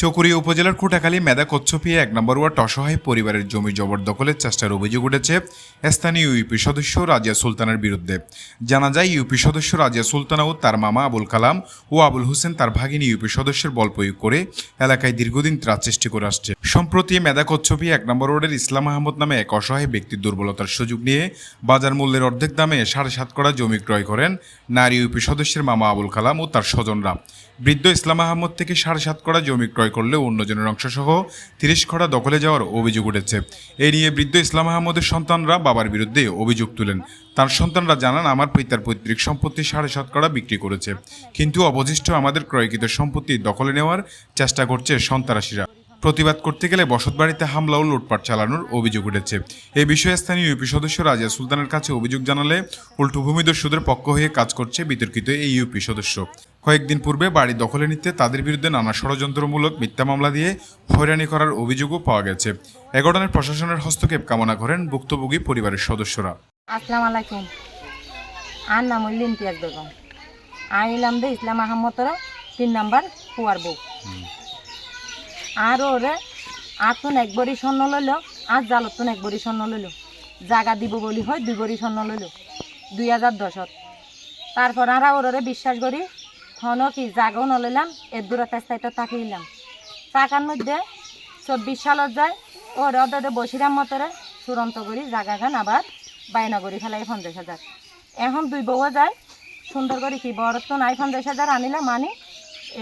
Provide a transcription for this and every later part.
চকুরিয়া উপজেলার কোটাখালী মেদা কচ্ছপিয়া এক নম্বর ওয়ার্ড অসহায় পরিবারের জমি জবরদখলের চেষ্টার অভিযোগ উঠেছে। স্থানীয় ইউপি সদস্য রাজিয়া সুলতানের বিরুদ্ধে জানা যায় ইউপি সদস্য রাজিয়া সুলতানা ও তার মামা আবুল কালাম ও আবুল হোসেন তার ভাগিনী ইউপি সদস্যের বল প্রয়োগ করে এলাকায় দীর্ঘদিন ত্রাস সৃষ্টি করে আসছে। সম্প্রতি মেদা কচ্ছপিয়া এক নম্বর রোডের ইসলাম আহমদ নামে এক অসহায় ব্যক্তির দুর্বলতার সুযোগ নিয়ে বাজার মূল্যের অর্ধেক দামে সাড়ে সাত করা জমি ক্রয় করেন নারী ইউপি সদস্যের মামা আবুল কালাম ও তার স্বজনরা। বৃদ্ধ ইসলাম আহমদ থেকে সাড়ে সাত করা জমি ক্রয় করলেও অন্যজনের অংশসহ তিরিশ খড়া দখলে যাওয়ার অভিযোগ উঠেছে। এ নিয়ে বৃদ্ধ ইসলাম আহমদের সন্তানরা বাবার বিরুদ্ধে অভিযোগ তুলেন। তার সন্তানরা জানান, আমার পিতার পৈতৃক সম্পত্তি সাড়ে সাত করা বিক্রি করেছে। কিন্তু অবশিষ্ট আমাদের ক্রয়কৃত সম্পত্তি দখলে নেওয়ার চেষ্টা করছে সন্ত্রাসীরা। প্রতিবাদ করতে গেলে বসতবাড়িতে হামলা ও লুটপাট চালানোর অভিযোগ উঠেছে। এই বিষয়ে স্থানীয় ইউপি সদস্য রাজিয়া সুলতানের কাছে অভিযোগ জানালে উল্টো ভূমিদস্যুদের পক্ষ হয়ে কাজ করছে বিতর্কিত এই ইউপি সদস্য। কয়েকদিন পূর্বে বাড়ি দখলে নিতে তাদের বিরুদ্ধে নানা ষড়যন্ত্রমূলক মিথ্যা মামলা দিয়ে হয়রানি করার অভিযোগও পাওয়া গেছে। এ ঘটনায় প্রশাসনের হস্তক্ষেপ কামনা করেন ভুক্তভোগী পরিবারের সদস্যরা। আসসালামু আলাইকুম। আর নাম হইল ইমতিয়াজ বেগম। আইলাম দে ইসলাম আহমদর তিন নাম্বার কুয়ার বউ আর ওরে আতুন এক বড়ি স্বর্ণ লইল, আর জালতুন এক বড়ি স্বর্ণ লইল। জাগা দিব বলি হয়, দুই বড়ি স্বর্ণ লইল, দুই হাজার দশত। তারপর আর ওরে বিশ্বাস করি, হন কি জাগাও নলইলাম এর দূরে তেস্তাইতে তাকিলাম টাকার মধ্যে চব্বিশ সালত যায় ওরে ওদের বসিরাম মতরে চূড়ান্ত করি জাগা খান আবার বাইনা করি ফেলাই পঞ্চাশ হাজার। এখন দুই বউ যায়, সুন্দর করে কি বড় নাই পঞ্চাশ হাজার আনিলাম, আনি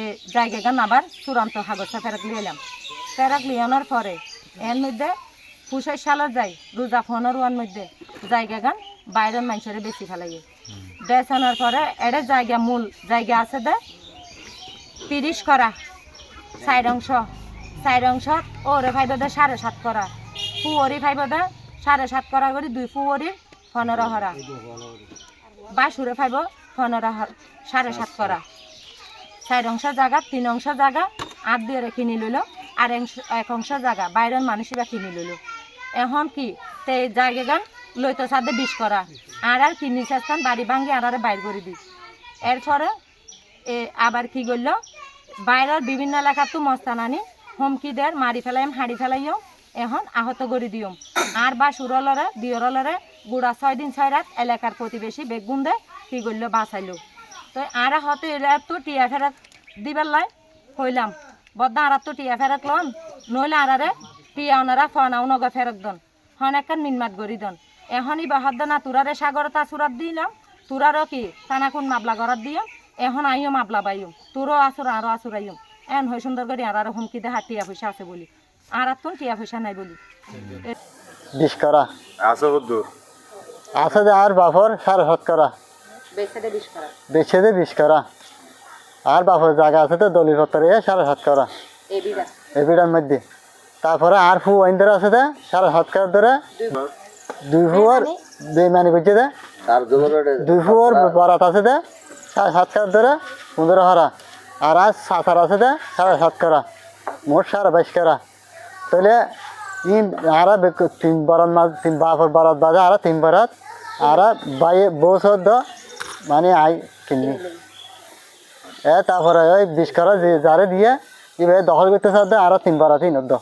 এ জায়গা গান আবার চূড়ান্ত কাগজটা ফেরাক লিয়ে এলাম। ফেরত লিয়ে আনার পরে এর মধ্যে পুষের সালত যাই রোজা ফোনের ওয়ার মধ্যে জায়গা গান বাইরের মানুষের বেশি ফেলাই বেচানোর পরে এটা জায়গা মূল জায়গা আছে দে তিরিশ করা চার অংশ চার অংশ ওরে ফাইব দে সাড়ে সাত করা ফুয়রি ফাইব দে সাড়ে সাত করা করে দুই ফুয়রি পনেরো হরা বাসুরে ফাইব পনেরো সাড়ে সাত করা। চার অংশ জায়গা, তিন অংশ জায়গা, আট দিয়ে কিনি লইল। আর এক অংশ জায়গা, বাইরের মানুষেরা কিনি লইল। এখন কি, তে জায়গা গান লইতো সাথে বিষ করা। আর আর কিনি চেষ্টান বাড়ি ভাঙ্গি আর আর বাইর করে দিই। এরপরে এ আবার কি করল, বাইরের বিভিন্ন এলাকার তো মস্তান আনি, হুমকি দের মারি ফেলাইম, হাঁড়ি ফেলাইও, এখন আহত করে দিও আর বা সুরলরে দিয়রলরে, গুড়া ছয় দিন ছয় রাত এলাকার প্রতিবেশী বেগুন দে কি করল, বাঁচাইলো। তো আর হয়তো এরা তো টিয়া ফেরত দিবার লাই হইলাম। বদ্দা আর তো টিয়া ফেরত লন নইলে আরারে টিয়া ওনারা ফনাও নগা ফেরত দন। হন একটা মিনমাত গড়ি দন। এখনই বাহাদ না তুরারে সাগরতা সুরাত দিলাম তুরারও কি তানাকুন মাবলা গড়াত দিও এখন আইও মাবলা বাইও তোরও আসুর আরও আসুর আইও এন হয় সুন্দর করে আর আর হুমকি দেহা টিয়া পয়সা আছে বলি। আর আর তোর টিয়া পয়সা নাই বলি। বিশ করা আছে হুদ্দুর আছে আর বাপর করা বেচারে বিষ করা। বেছে দে বিশ করা। আর বাপর জায়গা আছে তো দলিল পত্র সাড়ে সাত করা। এই বিড়ার মধ্যে। তারপরে আর ফু ওয়াইন ধরে আছে দে সাড়ে সাত করার ধরে দুই ফুয়ার বেমানি করছে দে দুই ফুয়ার বরাত আছে দে সাড়ে সাত করার ধরে পনেরো হারা। আর আজ সাঁতার আছে দে সাড়ে সাত করা। মোট সাড়ে বাইশ করা। তাহলে ইন আর তিন বরাত মাছ তিন বাপর বরাত বাজে আর তিন বরাত। আর বাই বউ সদ্য মানে আই কিনি। এ তারপরে ওই বিষ করা যারে দিয়ে এভাবে দখল করতে সাথে আরও তিনবার আছে নদ্য